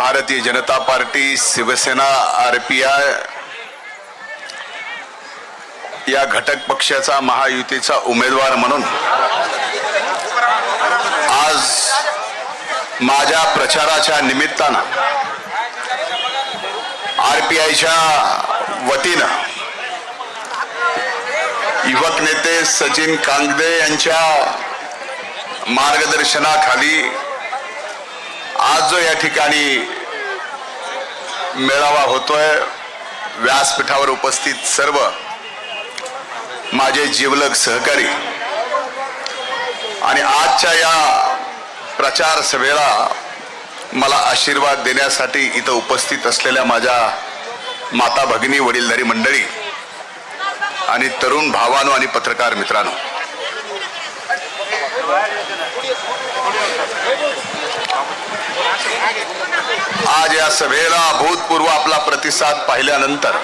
Bharatiya Janata party Shivsena R P I या घटक पक्षाचा महायुतीचा उमेदवार म्हणून आज माझ्या प्रचाराच्या निमित्तानं आर पी आयच्या वतीनं युवक नेते सचिन कांगदे यांच्या मार्गदर्शनाखाली आज जो या ठिकाणी मेळावा होतोय व्यासपीठावर उपस्थित सर्व माझे जीवलग सहकारी आणि आजच्या या प्रचार सभेला मला आशीर्वाद देण्यासाठी इथं उपस्थित असलेल्या माझ्या माता भगिनी वडीलधारी मंडळी आणि तरुण भावानो आणि पत्रकार मित्रांनो. आज या सभेला अभूतपूर्व आपला प्रतिसाद पाहिल्यानंतर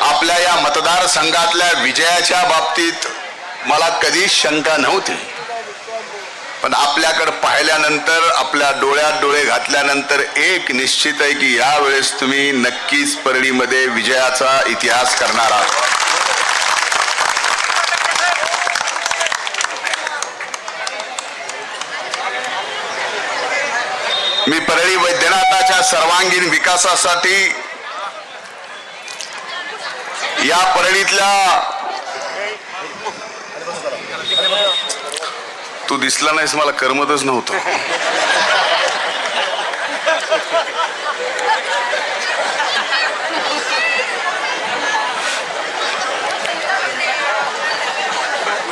आपल्या या मतदारसंघातल्या विजयाच्या बाबतीत मला कधीच शंका नव्हती. पण आपल्याकडे पाहिल्यानंतर आपल्या डोळ्यात डोळे घातल्यानंतर एक निश्चित आहे की यावेळेस तुम्ही नक्कीच परळीमध्ये विजयाचा इतिहास करणार आहात. मी परळी वैद्यनाथाच्या सर्वांगीण विकासासाठी या परळीतल्या तू दिसला नाहीस मला करमतच नव्हतं.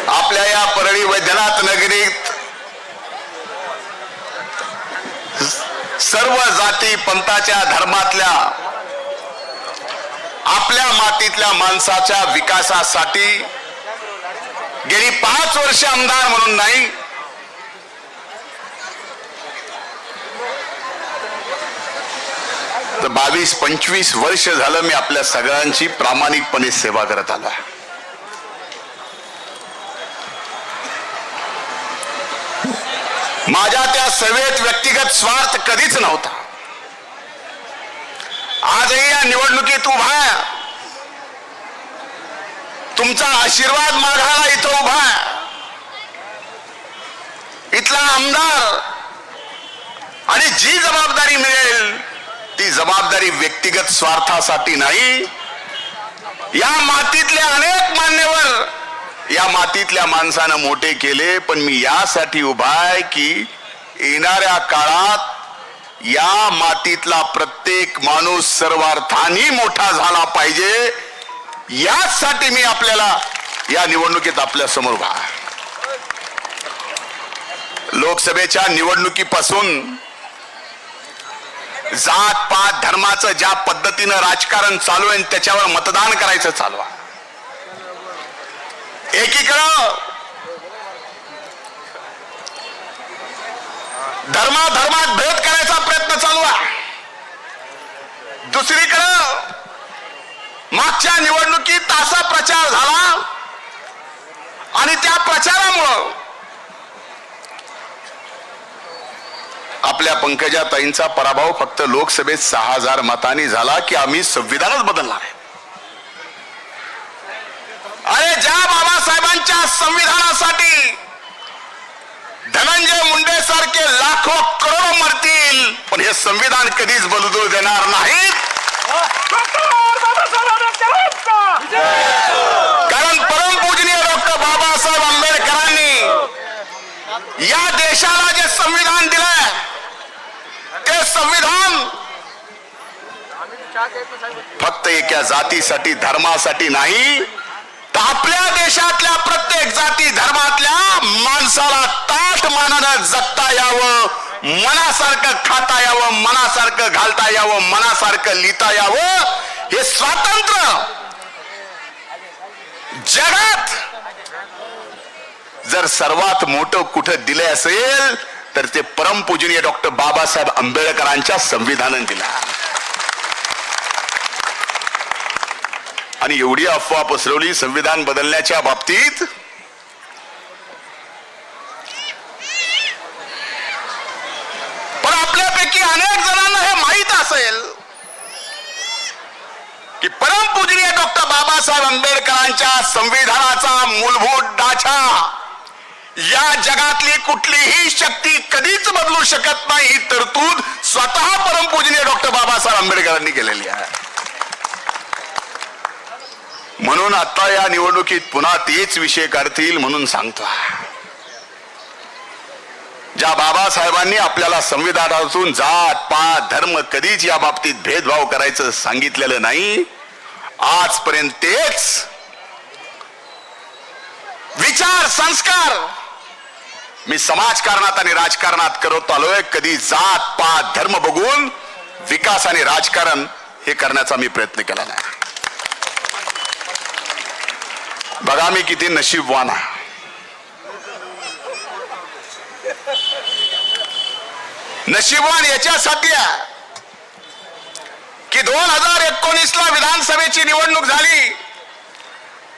आपल्या या परळी वैद्यनाथ नगरीत सर्व जाती पंथाच्या धर्मातल्या आपल्या मातीतल्या माणसाच्या विकासासाठी गेली पाच वर्ष आमदार म्हणून नाही तर बावीस पंचवीस वर्ष झालं मी आपल्या सगळ्यांची प्रामाणिकपणे सेवा करत आलो आहे माझ्या त्या सेवेत व्यक्तिगत स्वार्थ कधीच नव्हता आजही या निवडणुकीत उभा आहे. तुमचा आशीर्वाद मागायला इथं उभा आहे. इथला आमदार आणि जी जबाबदारी मिळेल ती जबाबदारी व्यक्तिगत स्वार्थासाठी नाही या मातीतले अनेक मान्यवर या मातीतल्या माणसानं मोठे केले पण मी यासाठी उभा आहे की येणाऱ्या काळात या मातीतला प्रत्येक माणूस सर्वार्थानी मोठा झाला पाहिजे. यासाठी मी आपल्याला या निवडणुकीत आपल्यासमोर उभा लोकसभेच्या निवडणुकीपासून जात पात धर्माचं ज्या पद्धतीनं राजकारण चालू आहे त्याच्यावर मतदान करायचं चालू आहे. एकीकडं धर्माधर्मात भेद करायचा प्रयत्न चालू आहे. दुसरीकडं मागच्या निवडणुकीत असा प्रचार झाला आणि त्या प्रचारामुळं आपल्या पंकजा ताईंचा पराभव फक्त लोकसभेत सहा हजार मतांनी झाला की आम्ही संविधानच बदलणार आहे. अरे ज्या बाबासाहेबांच्या संविधानासाठी धनंजय मुंडे सारखे लाखो करोड मरतील पण हे संविधान कधीच बदलू देणार नाहीत. कारण परमपूजनीय डॉक्टर बाबासाहेब आंबेडकरांनी या देशाला जे संविधान दिलंय ते संविधान फक्त एका जातीसाठी धर्मासाठी नाही आपल्या देशातल्या प्रत्येक जाती धर्मातल्या माणसाला ताट मानानं जगता यावं मनासारखं खाता यावं मनासारखं घालता यावं मनासारखं लिहिता यावं हे स्वातंत्र्य जगात जर सर्वात मोठं कुठं दिलं असेल तर ते परमपूजनीय डॉक्टर बाबासाहेब आंबेडकरांच्या संविधानानं दिला. आणि एवढी अफवा पसरवली संविधान बदलण्याच्या बाबतीत? पण आपल्यापैकी अनेक जणांना हे माहीत असेल की परमपूजनीय डॉक्टर बाबासाहेब आंबेडकरांच्या संविधानाचा मूलभूत डाचा या जगातली कुठलीही शक्ती कधीच बदलू शकत नाही तरतूद स्वतः परम पूजनीय डॉक्टर बाबासाहेब आंबेडकरांनी केलेली आहे. म्हणून आता या निवडणुकीत पुन्हा तेच विषय काढतील म्हणून सांगतो. ज्या बाबासाहेबांनी आपल्याला संविधानातून जात पात धर्म कधीच या बाबतीत भेदभाव करायचं सांगितलेलं नाही. आजपर्यंत तेच विचार संस्कार मी समाजकारणात आणि राजकारणात करत आलोय. कधी जात पात धर्म बघून विकास आणि राजकारण हे करण्याचा मी प्रयत्न केला नाही. बघा मी किती नशीबवान आहे. नशीबवान याच्यासाठी आहे. की दोन हजार एकोणीस ला विधानसभेची निवडणूक झाली.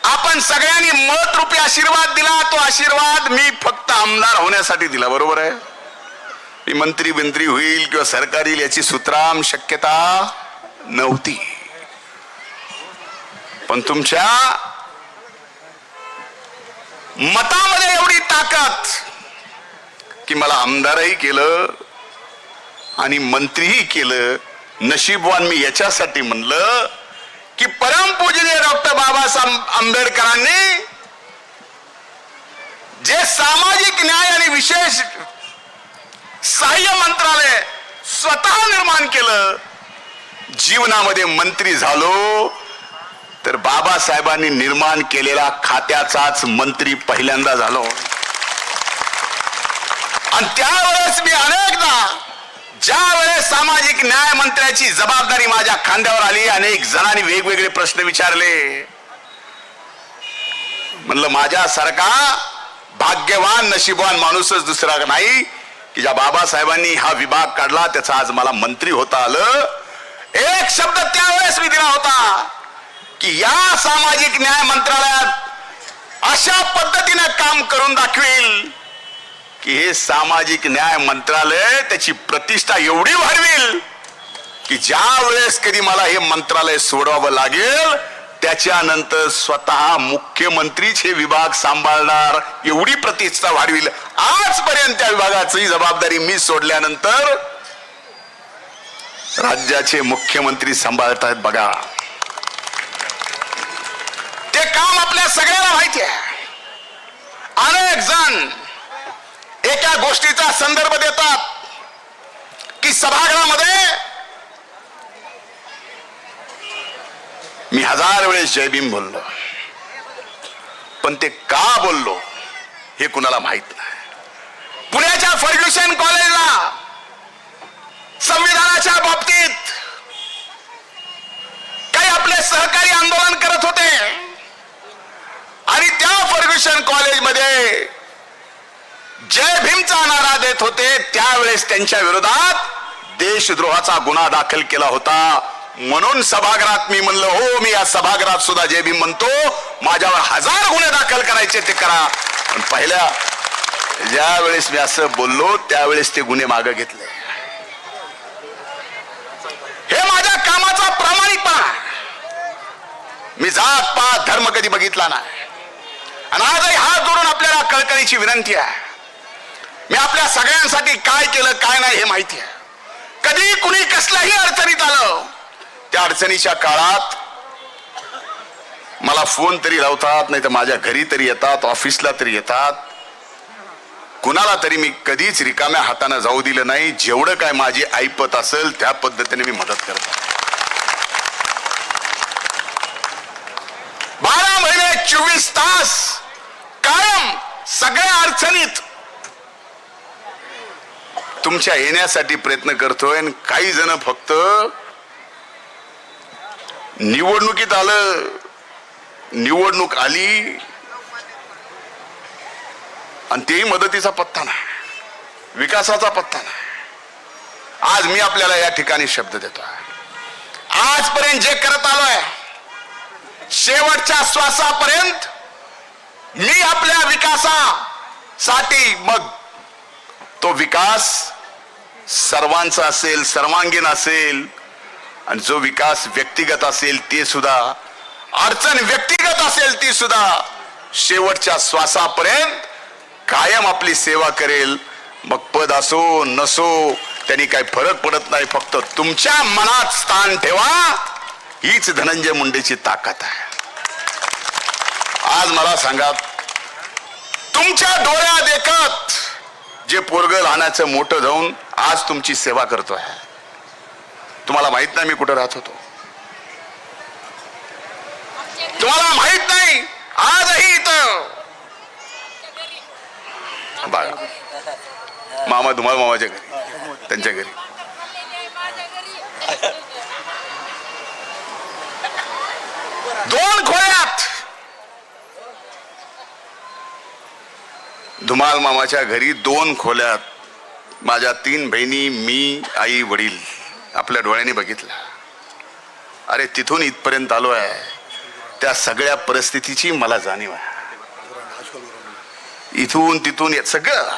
आपण सगळ्यांनी मत रूपी आशीर्वाद दिला. तो आशीर्वाद मी फक्त आमदार होण्यासाठी दिला. बरोबर आहे? मी मंत्री बिंत्री होईल किंवा सरकार येईल याची सुतराम शक्यता नव्हती. पण तुमच्या मतामध्ये एवढी ताकद की मला आमदारही केलं आणि मंत्रीही केलं. नशीबवान मी याच्यासाठी म्हणलं की परमपूजनीय डॉक्टर बाबासाहेब आंबेडकरांनी जे सामाजिक न्याय आणि विशेष सहाय्य मंत्रालय स्वतः निर्माण केलं जीवनामध्ये मंत्री झालो. तर बाबासाहेबांनी निर्माण केलेला खात्याचाच मंत्री पहिल्यांदा झालो. आणि त्यावेळेस मी अनेकदा ज्या वेळेस सामाजिक न्याय मंत्र्याची जबाबदारी माझ्या खांद्यावर आली अनेक जणांनी वेगवेगळे प्रश्न विचारले. म्हणलं माझ्यासारखा भाग्यवान नशीबवान माणूसच दुसरा नाही की ज्या बाबासाहेबांनी हा विभाग काढला त्याचा आज मला मंत्री होता आलं. एक शब्द त्यावेळेस मी दिला होता. की या सामाजिक न्याय मंत्रालयात अशा पद्धतीने काम करून दाखवेल की हे सामाजिक न्याय मंत्रालय त्याची प्रतिष्ठा एवढी वाढवेल की ज्या वेळेस कधी मला हे मंत्रालय सोडवावं लागेल त्याच्यानंतर स्वतः मुख्यमंत्रीच हे विभाग सांभाळणार एवढी प्रतिष्ठा वाढविल. आजपर्यंत त्या विभागाची जबाबदारी मी सोडल्यानंतर राज्याचे मुख्यमंत्री सांभाळतायत बघा. ते काम आपल्या सगळ्यांना माहिती आहे. अनेक जण एका गोष्टीचा संदर्भ देतात की सभागृहामध्ये मी हजार वेळेस जयभीम बोललो. पण ते का बोललो हे कुणाला माहीत नाही. पुण्याच्या फर्ग्युशन कॉलेजला संविधानाच्या बाबतीत काही आपले सहकारी आंदोलन करत होते. मिशन कॉलेजमध्ये जय भीमचा नारा देत होते. त्यावेळेस त्यांच्या विरोधात देशद्रोहाचा गुन्हा दाखल केला होता. म्हणून सभागृहात मी म्हणलं हो मी या सभागृहात सुद्धा जे भीम म्हणतो. माझ्यावर हजार गुन्हे दाखल करायचे ते करा. पण पहिल्या ज्या वेळेस मी असं बोललो त्यावेळेस ते गुन्हे मागे घेतले. हे माझ्या कामाचा प्रामाणिकपणा आहे. मी जात पात धर्म कधी बघितला नाही. आणि आजही हात जोडून आपल्याला कळकळीची विनंती आहे. मी आपल्या सगळ्यांसाठी काय केलं काय नाही हे माहिती आहे. कधी कुणी कसल्याही अडचणीत आलं त्या अडचणीच्या काळात मला फोन तरी लावतात नाही तर माझ्या घरी तरी येतात ऑफिसला तरी येतात. कुणाला तरी मी कधीच रिकाम्या हाताने जाऊ दिलं नाही. जेवढं काय माझी ऐपत असेल त्या पद्धतीने मी मदत करतो. बारा महिने चोवीस तास सगळ्या अडचणीत. तुमच्या येण्यासाठी प्रयत्न करतोय आणि काही जण फक्त निवडणुकीत आलं. निवडणूक आली. आणि तेही मदतीचा पत्ता नाही. विकासाचा पत्ता नाही. आज मी आपल्याला या ठिकाणी शब्द देतोय. आजपर्यंत जे करत आलोय शेवटच्या श्वासापर्यंत मी आपल्या विकासासाठी मग तो विकास सर्वांचा असेल सर्वांगीण असेल आणि जो विकास व्यक्तिगत असेल ते सुद्धा अडचण व्यक्तिगत असेल ती सुद्धा शेवटच्या श्वासापर्यंत कायम आपली सेवा करेल. मग पद असो नसो त्यांनी काही फरक पडत नाही. फक्त तुमच्या मनात स्थान ठेवा. हीच धनंजय मुंडेची ताकद आहे. आज मला सांगा तुमच्या डोळ्या देखत जे पोरग लहानाचं मोठं जाऊन आज तुमची सेवा करतोय. तुम्हाला माहीत नाही मी कुठं राहत होतो. तुम्हाला माहीत नाही आजही इथं. बघा मामा धुमाळ मामाच्या घरी त्यांच्या घरी. दोन खोल्यात धुमाल मामाच्या घरी दोन खोल्यात माझ्या तीन बहिणी मी आई वडील आपल्या डोळ्याने बघितलं. अरे तिथून इथपर्यंत आलो आहे त्या सगळ्या परिस्थितीची मला जाणीव आहे. इथून तिथून येत सगळं.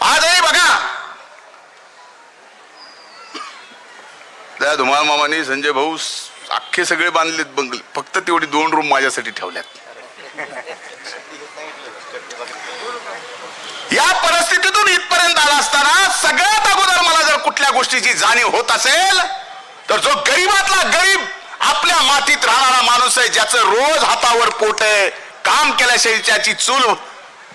आजही बघा. त्या धुमाल मामाने संजय भाऊ अख्खे सगळे बांधलेत बंगले. फक्त तेवढी दोन रूम माझ्यासाठी ठेवल्यात. या परिस्थितीतून इथपर्यंत आला असताना सगळ्यात अगोदर मला जर कुठल्या गोष्टीची जाणीव होत असेल तर जो गरीबातला गरीब आपल्या मातीत राहणारा माणूस आहे ज्याचं रोज हातावर पोट आहे काम केल्याशिवाय त्याची चूल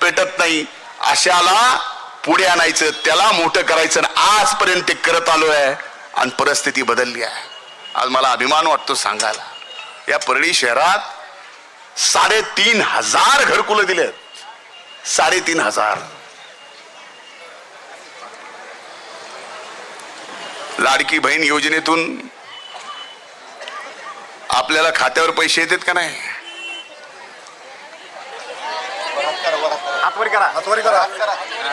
पेटत नाही अशाला पुढे आणायचं त्याला मोठं करायचं आजपर्यंत ते करत आलोय आणि परिस्थिती बदलली आहे. आज मला अभिमान वाटतो सांगायला. या परळी शहरात साडेतीन हजार घरकुलं दिलेत साडेतीन हजार. लाडकी बहीण योजनेतून आपल्याला खात्यावर पैसे येतात का नाही? हातवरी करा. हातवरी करा.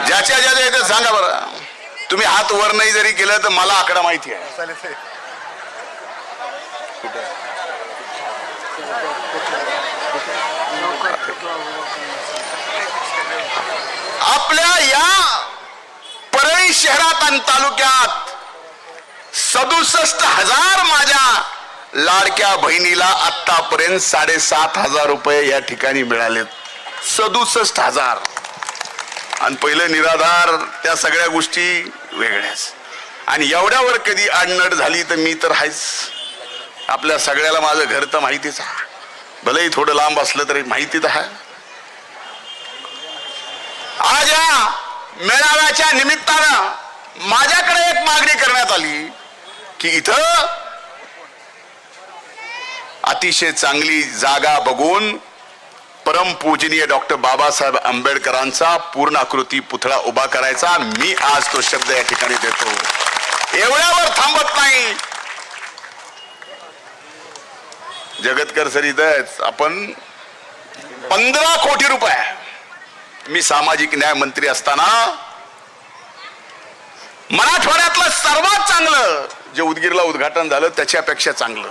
ज्याच्या ज्याच्या येतात सांगा बरं. तुम्ही हात वर नाही जरी केलं तर मला आकडा माहिती आहे चालेल ते. आपल्या या परळी शहरात आणि तालुक्यात सदुसष्ट हजार माझ्या लाडक्या बहिणीला आतापर्यंत साडेसात हजार रुपये या ठिकाणी मिळालेत. सदुसष्ट हजार. आणि पहिलं निराधार त्या सगळ्या गोष्टी वेगळ्याच. आणि एवढ्यावर कधी आडनड झाली तर मी तर आहेच. आपल्या सगळ्याला माझं घर तर माहितीच आहे. भलेही थोडं लांब असलं तरी माहिती तर आहे. आज या मेळाव्याच्या निमित्तानं माझ्याकडे एक मागणी करण्यात आली की इथं अतिशय चांगली जागा बघून परमपूजनीय डॉक्टर बाबासाहेब आंबेडकरांचा पूर्ण आकृती पुतळा उभा करायचा. मी आज तो शब्द या ठिकाणी देतो. एवढ्यावर थांबत नाही. जगतकर सर इथं आपण पंधरा कोटी रुपये मी सामाजिक न्याय मंत्री असताना मराठवाड्यातलं सर्वात चांगलं जे उदगीरला उद्घाटन झालं त्याच्यापेक्षा चांगलं.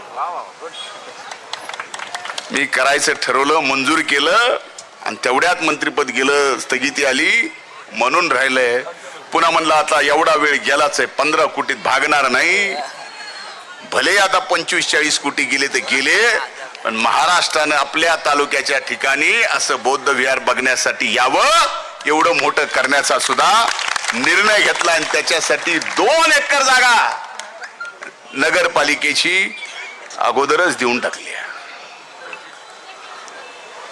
मी करायचं ठरवलं मंजूर केलं आणि तेवढ्यात मंत्रीपद गेलं स्थगिती आली. म्हणून राहिलंय पुन्हा म्हणलं आता एवढा वेळ गेलाच आहे पंधरा कोटीत भागणार नाही. भले आता पंचवीस चाळीस कोटी गेले तर गेले पण महाराष्ट्रानं आपल्या तालुक्याच्या ठिकाणी असं बौद्ध विहार बघण्यासाठी यावं एवढं मोठं करण्याचा सुद्धा निर्णय घेतला आणि त्याच्यासाठी दोन एकर जागा नगरपालिकेची अगोदरच देऊन टाकली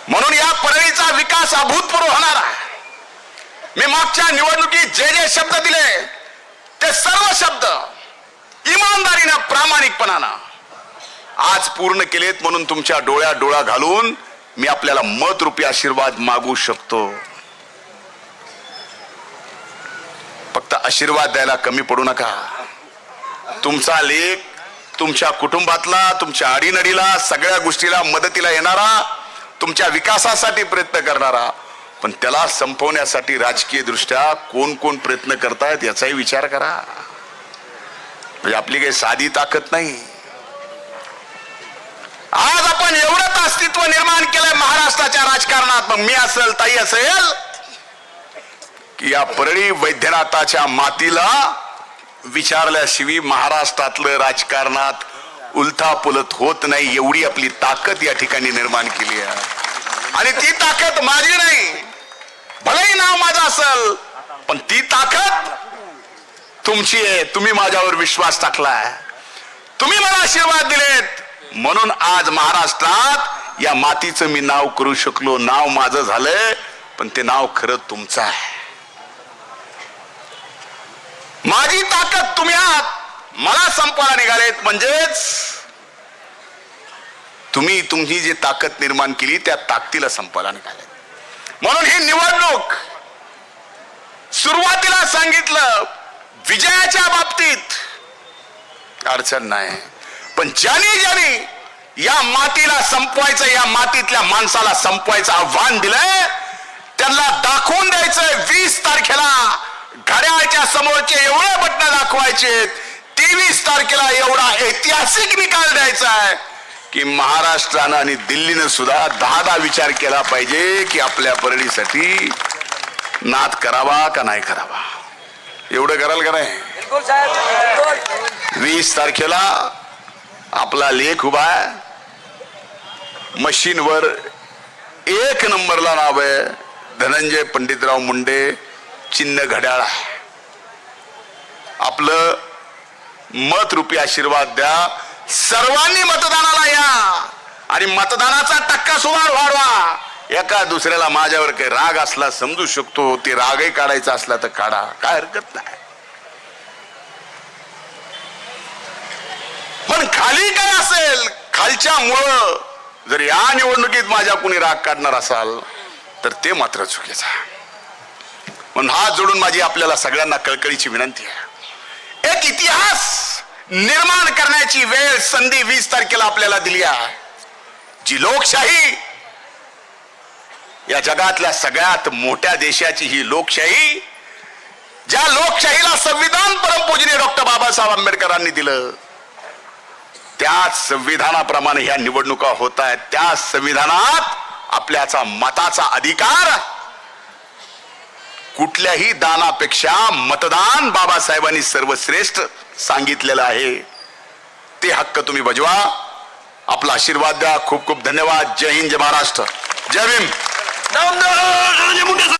म्हणून या परळीचा विकास अभूतपूर्व होणार आहे. मी मागच्या निवडणुकीत जे जे शब्द दिले ते सर्व शब्द इमानदारीनं प्रामाणिकपणानं आज पूर्ण केलेत म्हणून तुमच्या डोळ्या डोळा घालून मी आपल्याला मत रूपी आशीर्वाद मागू शकतो. फक्त आशीर्वाद द्यायला कमी पडू नका. तुमचा लेख तुमच्या कुटुंबातला तुमच्या अडीनडीला सगळ्या गोष्टीला मदतीला येणारा तुमच्या विकासासाठी प्रयत्न करणारा पण त्याला संपवण्यासाठी राजकीय दृष्ट्या कोण कोण प्रयत्न करतायत याचाही विचार करा. म्हणजे आपली काही साधी ताकद नाही. आज आपण एवढंच अस्तित्व निर्माण केलंय महाराष्ट्राच्या राजकारणात मग मी असेल ताई असेल की या परळी वैद्यनाथाच्या मातीला विचारल्याशिवाय महाराष्ट्रातलं राजकारणात उलथा पुलत होत नाही एवढी आपली ताकद या ठिकाणी निर्माण केली आहे. आणि ती ताकद माझी नाही. भलेही नाव माझं असल पण ती ताकद तुमची आहे तुम्ही माझ्यावर विश्वास टाकलाय. तुम्ही मला आशीर्वाद दिलेत. म्हणून आज महाराष्ट्रात या मातीचं मी नाव करू शकलो. नाव माझं झालंय पण ते नाव खरं तुमचं आहे. माझी ताकद तुम्ही आहात. मला संपायला निघालेत. म्हणजेच तुम्ही तुमची जी ताकद निर्माण केली त्या ताकदीला संपायला निघालेत. म्हणून ही निवडणूक सुरुवातीला सांगितलं विजयाच्या बाबतीत अडचण नाही. पण ज्याने ज्याने या मातीला संपवायचं या मातीतल्या माणसाला संपवायचं आव्हान दिलंय त्यांना दाखवून द्यायचंय वीस तारखेला घड्याळच्या समोरचे एवढे बटन दाखवायचे तेवीस तारखेला एवढा ऐतिहासिक निकाल द्यायचा आहे की महाराष्ट्रानं आणि दिल्लीनं सुद्धा दहा दहा विचार केला पाहिजे की आपल्या परळीसाठी नाद करावा का नाही करावा. एवढं कराल का नाही? बिलकुल साहेब बिलकुल. वीस तारखेला आपला लेख उभा आहे. मशीनवर एक नंबरला नाव आहे. धनंजय पंडितराव मुंडे चिन्ह घड्याळ. आहे आपलं मत रूपी आशीर्वाद द्या. सर्वांनी मतदानाला या. आणि मतदानाचा टक्का सुमार वाढवा. एका दुसऱ्याला माझ्यावर काही राग असला समजू शकतो ते रागही काढायचा असला तर काढा. काय हरकत नाही. पण खाली काय असेल? खालच्या मुळ जर या निवडणुकीत माझ्या कुणी राग काढणार असाल तर ते मात्र चुकीचं म्हणून हात जोडून माझी आपल्याला सगळ्यांना कळकळीची विनंती आहे. एक इतिहास निर्माण करण्याची वेळ संधी वीस तारखेला आपल्याला दिली आहे. जी लोकशाही या जगातल्या सगळ्यात मोठ्या देशाची ही लोकशाही ज्या लोकशाहीला संविधान परमपूजनीय डॉक्टर बाबासाहेब आंबेडकरांनी दिलं त्याच संविधानाप्रमाणे ह्या निवडणुका होत आहेत. त्या संविधानात आपल्याचा मताचा अधिकार कुठल्याही दानापेक्षा मतदान बाबासाहेबांनी सर्वश्रेष्ठ सांगितलेलं आहे. ते हक्क तुम्ही बजवा. आपला आशीर्वाद द्या. खूप खूप धन्यवाद. जय हिंद जय महाराष्ट्र. जय भीम. 나옵니다. 하나님 문에서